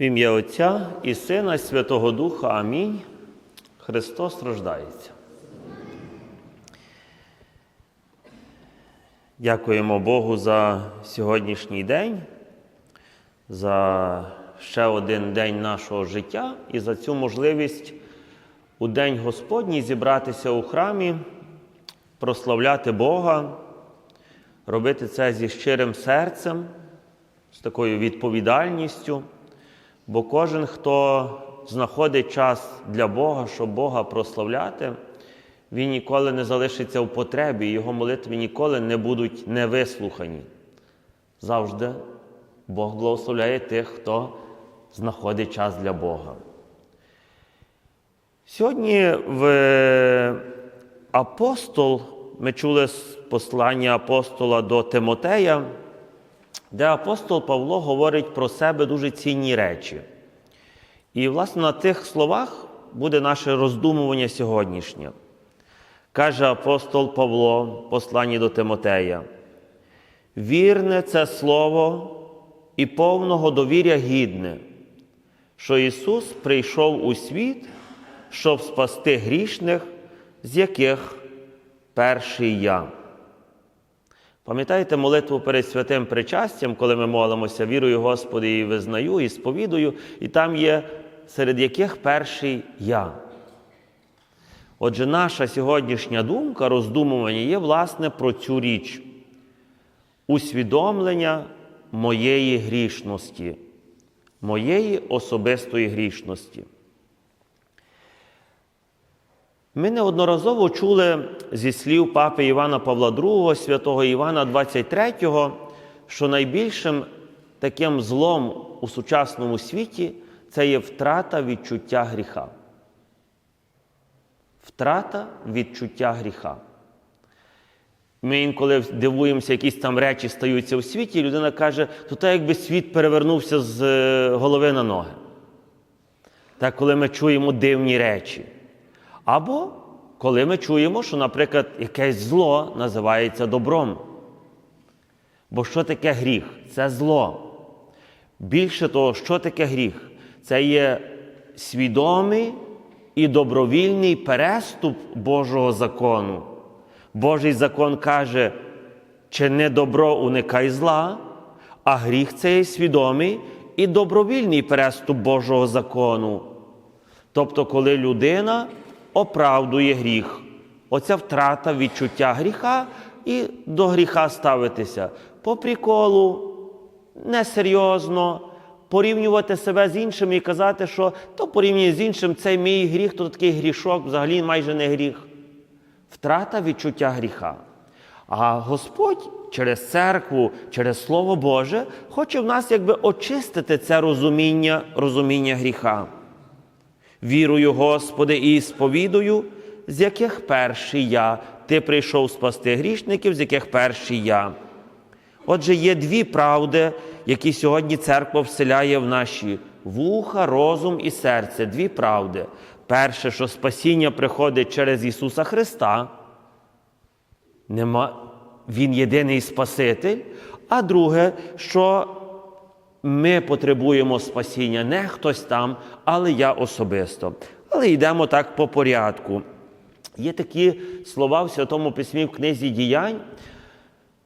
В ім'я Отця і Сина, і Святого Духа. Амінь. Христос рождається. Дякуємо Богу за сьогоднішній день, за ще один день нашого життя і за цю можливість у День Господній зібратися у храмі, прославляти Бога, робити це зі щирим серцем, з такою відповідальністю. Бо кожен, хто знаходить час для Бога, щоб Бога прославляти, він ніколи не залишиться в потребі, його молитви ніколи не будуть невислухані. Завжди Бог благословляє тих, хто знаходить час для Бога. Сьогодні в апостол ми чули з послання апостола до Тимотея, де апостол Павло говорить про себе дуже цінні речі. І, власне, на тих словах буде наше роздумування сьогоднішнє. Каже апостол Павло посланні до Тимотея: вірне це слово і повного довір'я гідне, що Ісус прийшов у світ, щоб спасти грішних, з яких перший я. Пам'ятаєте молитву перед святим причастям, коли ми молимося, вірую, Господи, і визнаю, і сповідую, і там є, серед яких перший я. Отже, наша сьогоднішня думка, роздумування є, власне, про цю річ. Усвідомлення моєї грішності, моєї особистої грішності. Ми неодноразово чули зі слів папи Івана Павла II, святого Івана 23, що найбільшим таким злом у сучасному світі це є втрата відчуття гріха. Втрата відчуття гріха. Ми інколи дивуємося, якісь там речі стаються у світі, і людина каже, то так якби світ перевернувся з е, голови на ноги. Так, коли ми чуємо дивні речі. Або коли ми чуємо, що, наприклад, якесь зло називається добром. Бо що таке гріх? Це зло. Більше того, що таке гріх? Це є свідомий і добровільний переступ Божого закону. Божий закон каже, чи не добро уникай зла, а гріх це є свідомий і добровільний переступ Божого закону. Тобто, коли людина оправдує гріх. Оця втрата відчуття гріха і до гріха ставитися по приколу, несерйозно, порівнювати себе з іншими і казати, що то порівнює з іншим цей мій гріх, то такий грішок, взагалі майже не гріх. Втрата відчуття гріха. А Господь через церкву, через Слово Боже хоче в нас якби очистити це розуміння, розуміння гріха. Вірую, Господи, і сповідую, з яких перший я. Ти прийшов спасти грішників, з яких перший я. Отже, є дві правди, які сьогодні церква вселяє в наші вуха, розум і серце. Дві правди. Перше, що спасіння приходить через Ісуса Христа. Нема... Він єдиний Спаситель. А друге, що ми потребуємо спасіння, не хтось там, але я особисто. Але йдемо так по порядку. Є такі слова в Святому Письмі в книзі діянь,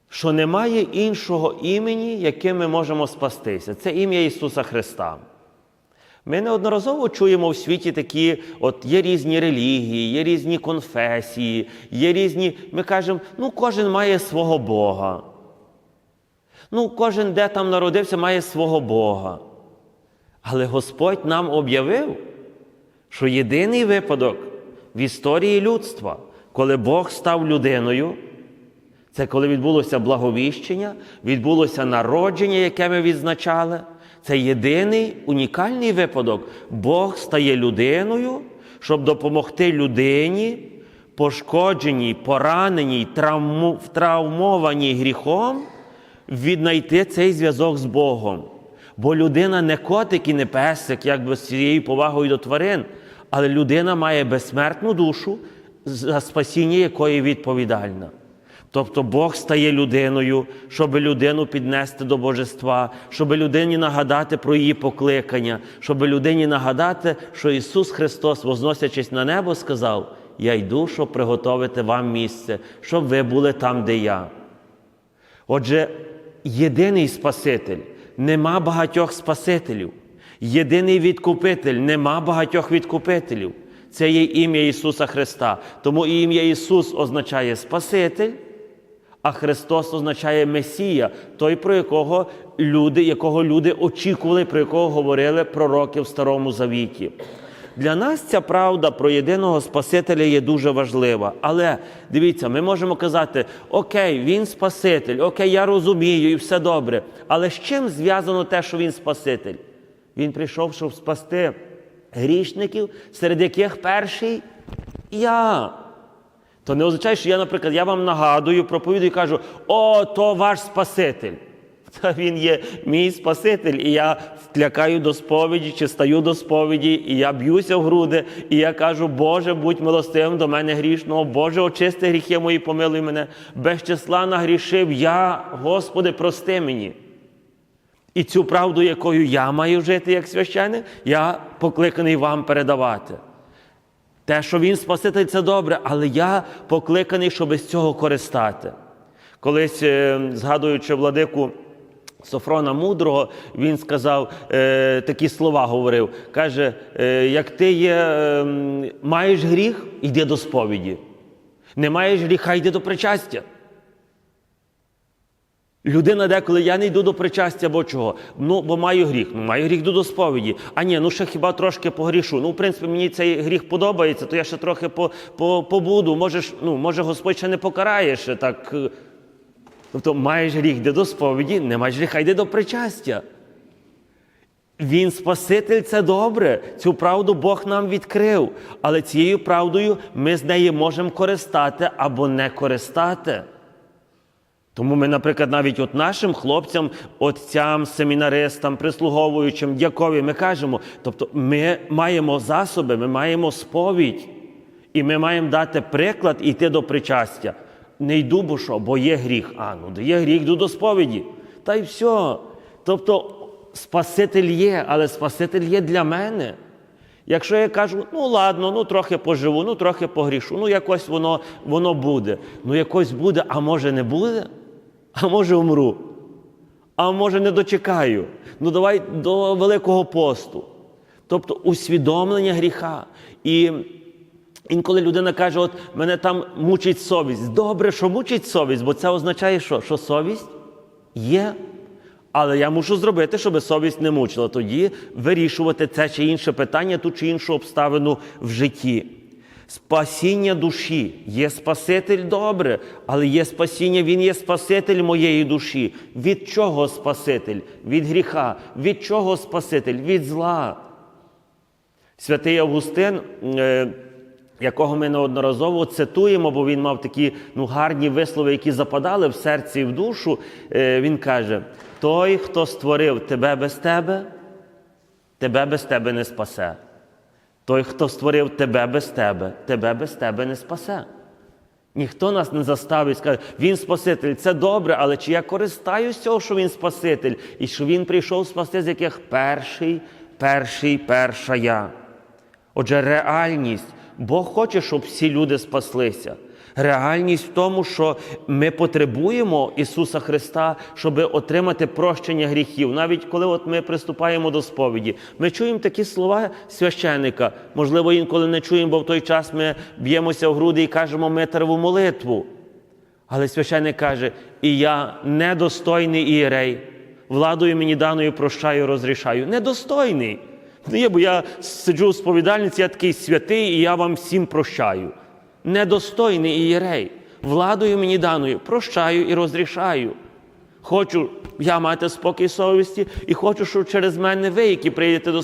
що немає іншого імені, яким ми можемо спастися. Це ім'я Ісуса Христа. Ми неодноразово чуємо в світі такі, от є різні релігії, є різні конфесії, є різні. Ми кажемо, ну кожен має свого Бога. Ну, кожен, де там народився, має свого Бога. Але Господь нам об'явив, що єдиний випадок в історії людства, коли Бог став людиною, це коли відбулося благовіщення, відбулося народження, яке ми відзначали. Це єдиний унікальний випадок. Бог стає людиною, щоб допомогти людині, пошкодженій, пораненій, травмованій гріхом віднайти цей зв'язок з Богом. Бо людина не котик і не песик, якби з цією повагою до тварин, але людина має безсмертну душу, за спасіння якої відповідальна. Тобто Бог стає людиною, щоб людину піднести до божества, щоб людині нагадати про її покликання, щоб людині нагадати, що Ісус Христос, возносячись на небо, сказав: Я йду, щоб приготовити вам місце, щоб ви були там, де я. Отже, єдиний Спаситель, нема багатьох Спасителів. Єдиний відкупитель, нема багатьох відкупителів. Це є ім'я Ісуса Христа. Тому ім'я Ісус означає Спаситель, а Христос означає Месія, той, про якого люди, якого люди очікували, про якого говорили пророки в Старому Завіті. Для нас ця правда про єдиного Спасителя є дуже важлива. Але дивіться, ми можемо казати: Окей, Він Спаситель, окей, я розумію, і все добре. Але з чим зв'язано те, що Він Спаситель? Він прийшов, щоб спасти грішників, серед яких перший я. То не означає, що я, наприклад, я вам нагадую, проповідую і кажу: о, то ваш Спаситель. Та він є мій Спаситель, і я вклякаю до сповіді чи стаю до сповіді, і я б'юся в груди, і я кажу, Боже, будь милостивим до мене грішного, Боже, очисти гріхи мої, помилуй мене. Без числа нагрішив я, Господи, прости мені. І цю правду, якою я маю жити як священник, я покликаний вам передавати. Те, що він Спаситель, це добре, але я покликаний, щоб з цього користати. Колись, е, згадуючи владику Софрона Мудрого, він сказав е, такі слова говорив. Каже: е, як ти є, е, маєш гріх, йди до сповіді. Не маєш гріха, йди до причастя. Людина деколи я не йду до причастя, бо чого? Ну, бо маю гріх. Ну, маю гріх йду до сповіді. А ні, ну ще хіба трошки погрішу. Ну, в принципі, мені цей гріх подобається, то я ще трохи по, по, побуду. Може, ну, може, Господь ще не покарає ще так. Тобто, маєш гріх, йди до сповіді, не маєш гріха, йди до причастя. Він Спаситель це добре. Цю правду Бог нам відкрив. Але цією правдою ми з неї можемо користати або не користати. Тому ми, наприклад, навіть от нашим хлопцям, отцям, семінаристам, прислуговуючим, дякові, ми кажемо, тобто ми маємо засоби, ми маємо сповідь, і ми маємо дати приклад і йти до причастя. Не йду, бо що, бо є гріх. А, ну є гріх, йду до сповіді. Та й все. Тобто Спаситель є, але Спаситель є для мене. Якщо я кажу, ну ладно, ну трохи поживу, ну трохи погрішу, ну якось воно, воно буде. Ну якось буде, а може не буде? А може умру. А може не дочекаю. Ну давай до Великого посту. Тобто усвідомлення гріха. І інколи людина каже, от мене там мучить совість. Добре, що мучить совість, бо це означає, що, що совість є. Але я мушу зробити, щоб совість не мучила. Тоді вирішувати це чи інше питання, ту чи іншу обставину в житті. Спасіння душі. Є Спаситель добре, але є спасіння, Він є Спаситель моєї душі. Від чого Спаситель? Від гріха. Від чого Спаситель? Від зла. Святий Августин, е, якого ми неодноразово цитуємо, бо він мав такі ну, гарні вислови, які западали в серці і в душу, е, він каже: той, хто створив тебе без тебе, тебе без тебе не спасе. Той, хто створив тебе без тебе, тебе без тебе не спасе. Ніхто нас не заставить сказати, він Спаситель, це добре, але чи я користаюсь цього, що він Спаситель, і що він прийшов спасти, з яких перший, перший, перша я. Отже, реальність. Бог хоче, щоб всі люди спаслися. Реальність в тому, що ми потребуємо Ісуса Христа, щоб отримати прощення гріхів. Навіть коли от ми приступаємо до сповіді, ми чуємо такі слова священника. Можливо, інколи не чуємо, бо в той час ми б'ємося в груди і кажемо митрову молитву. Але священник каже: і я недостойний ієрей, владою мені даною прощаю, розрішаю. Недостойний. Не є, бо я сиджу в сповідальниці, я такий святий, і я вам всім прощаю. Недостойний ієрей, владою мені даною прощаю і розрішаю. Хочу я мати спокій совісті, і хочу, щоб через мене ви, які прийдете до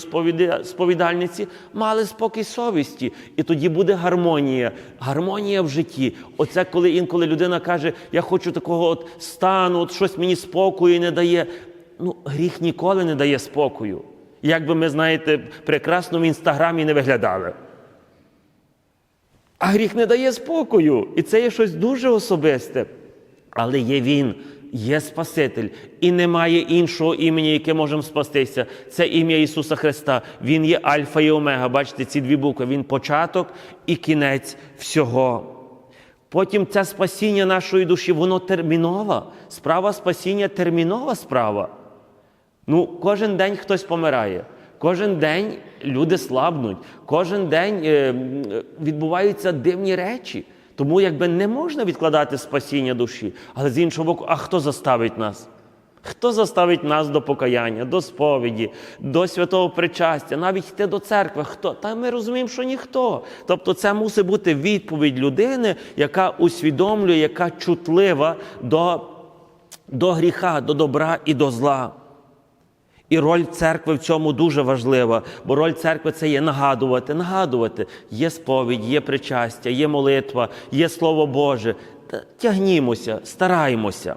сповідальниці, мали спокій совісті. І тоді буде гармонія. Гармонія в житті. Оце коли інколи людина каже, я хочу такого от стану, от щось мені спокою не дає. Ну, гріх ніколи не дає спокою. Як би ми, знаєте, прекрасно в інстаграмі не виглядали. А гріх не дає спокою. І це є щось дуже особисте. Але є Він, є Спаситель, і немає іншого імені, яке можемо спастися. Це ім'я Ісуса Христа. Він є Альфа і Омега. Бачите, ці дві букви. Він початок і кінець всього. Потім це спасіння нашої душі, воно термінова. Справа спасіння термінова справа. Ну, кожен день хтось помирає. Кожен день люди слабнуть, кожен день е, відбуваються дивні речі. Тому якби не можна відкладати спасіння душі. Але з іншого боку, а хто заставить нас? Хто заставить нас до покаяння, до сповіді, до святого причастя, навіть йти до церкви? Хто? Та ми розуміємо, що ніхто. Тобто, це мусить бути відповідь людини, яка усвідомлює, яка чутлива до, до гріха, до добра і до зла. І роль церкви в цьому дуже важлива, бо роль церкви це є нагадувати, нагадувати. Є сповідь, є причастя, є молитва, є Слово Боже. Тягнімося, стараємося.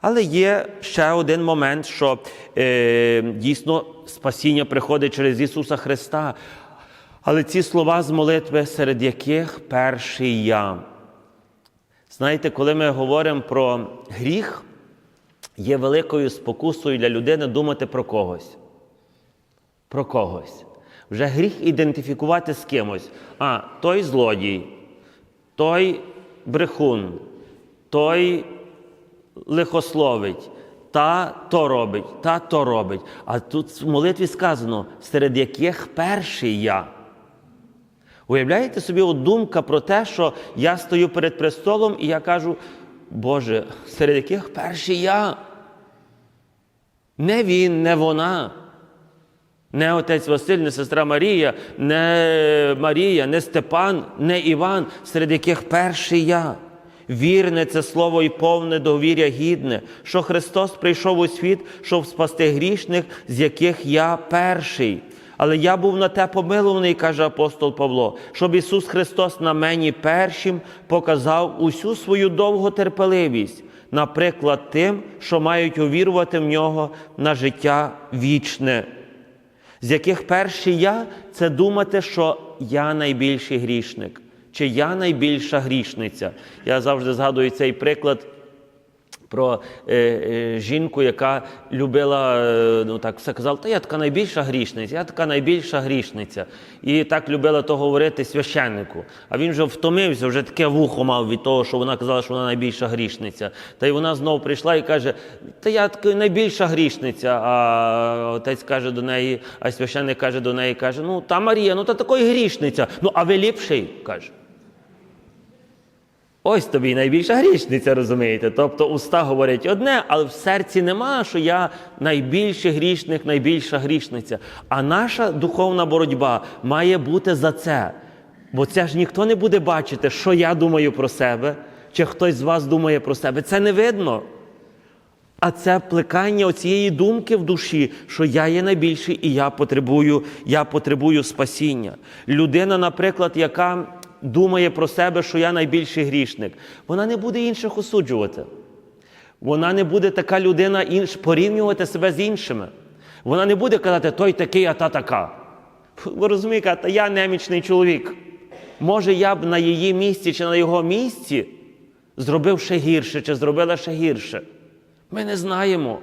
Але є ще один момент, що е, дійсно спасіння приходить через Ісуса Христа. Але ці слова з молитви, серед яких перший я. Знаєте, коли ми говоримо про гріх, є великою спокусою для людини думати про когось. Про когось. Вже гріх ідентифікувати з кимось. А, той злодій, той брехун, той лихословить, та то робить, та то робить. А тут в молитві сказано, серед яких перший я. Уявляєте собі думка про те, що я стою перед престолом і я кажу, Боже, серед яких перший я? Не він, не вона. Не отець Василь, не сестра Марія, не Марія, не Степан, не Іван, серед яких перший я. Вірне це слово і повне довір'я гідне, що Христос прийшов у світ, щоб спасти грішних, з яких я перший. Але я був на те помилуваний, каже апостол Павло, щоб Ісус Христос на мені першим показав усю свою довготерпеливість, наприклад, тим, що мають увірувати в нього на життя вічне з яких перший я це думати, що я найбільший грішник, чи я найбільша грішниця. Я завжди згадую цей приклад. Про е, е, жінку, яка любила, е, ну так все казала, та я така найбільша грішниця, я така найбільша грішниця. І так любила то говорити священнику. А він вже втомився, вже таке вухо мав від того, що вона казала, що вона найбільша грішниця. Та й вона знову прийшла і каже: Та я така найбільша грішниця. А отець каже до неї, а священник каже до неї, каже: Ну, та Марія, ну та такої грішниця. Ну, а ви ліпший, каже. Ось тобі найбільша грішниця, розумієте? Тобто уста говорять одне, але в серці нема, що я найбільший грішник, найбільша грішниця. А наша духовна боротьба має бути за це. Бо це ж ніхто не буде бачити, що я думаю про себе, чи хтось з вас думає про себе. Це не видно. А це плекання оцієї думки в душі, що я є найбільший і я потребую, я потребую спасіння. Людина, наприклад, яка думає про себе, що я найбільший грішник, вона не буде інших осуджувати. Вона не буде така людина інш, порівнювати себе з іншими. Вона не буде казати, той такий, а та така. Ви розумієте, та я немічний чоловік. Може, я б на її місці чи на його місці зробив ще гірше, чи зробила ще гірше. Ми не знаємо.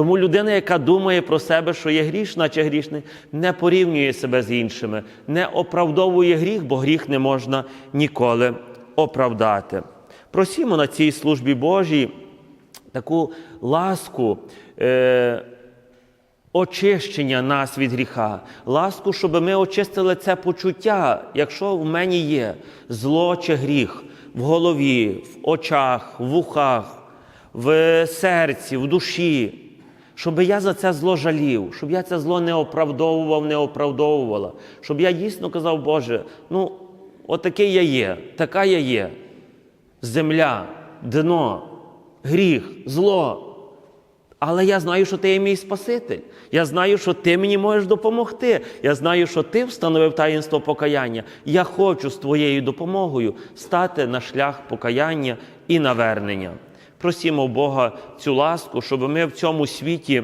Тому людина, яка думає про себе, що є грішна чи грішний, не порівнює себе з іншими, не оправдовує гріх, бо гріх не можна ніколи оправдати. Просімо на цій службі Божій таку ласку. Е- очищення нас від гріха, ласку, щоб ми очистили це почуття, якщо в мені є зло чи гріх в голові, в очах, в вухах, в серці, в душі, щоб я за це зло жалів, щоб я це зло не оправдовував, не оправдовувала, щоб я дійсно казав, Боже, ну, отакий я є, така я є. Земля, дно, гріх, зло. Але я знаю, що ти є мій Спаситель. Я знаю, що ти мені можеш допомогти. Я знаю, що ти встановив таїнство покаяння. Я хочу з твоєю допомогою стати на шлях покаяння і навернення. Просімо Бога цю ласку, щоб ми в цьому світі,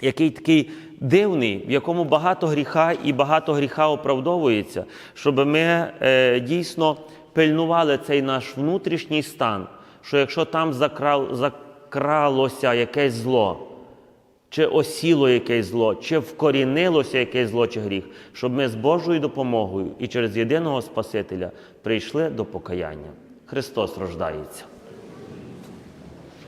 який такий дивний, в якому багато гріха і багато гріха оправдовується, щоб ми е, дійсно пильнували цей наш внутрішній стан що якщо там закрал, закралося якесь зло, чи осіло якесь зло, чи вкорінилося якесь зло чи гріх, щоб ми з Божою допомогою і через єдиного Спасителя прийшли до покаяння. Христос рождається.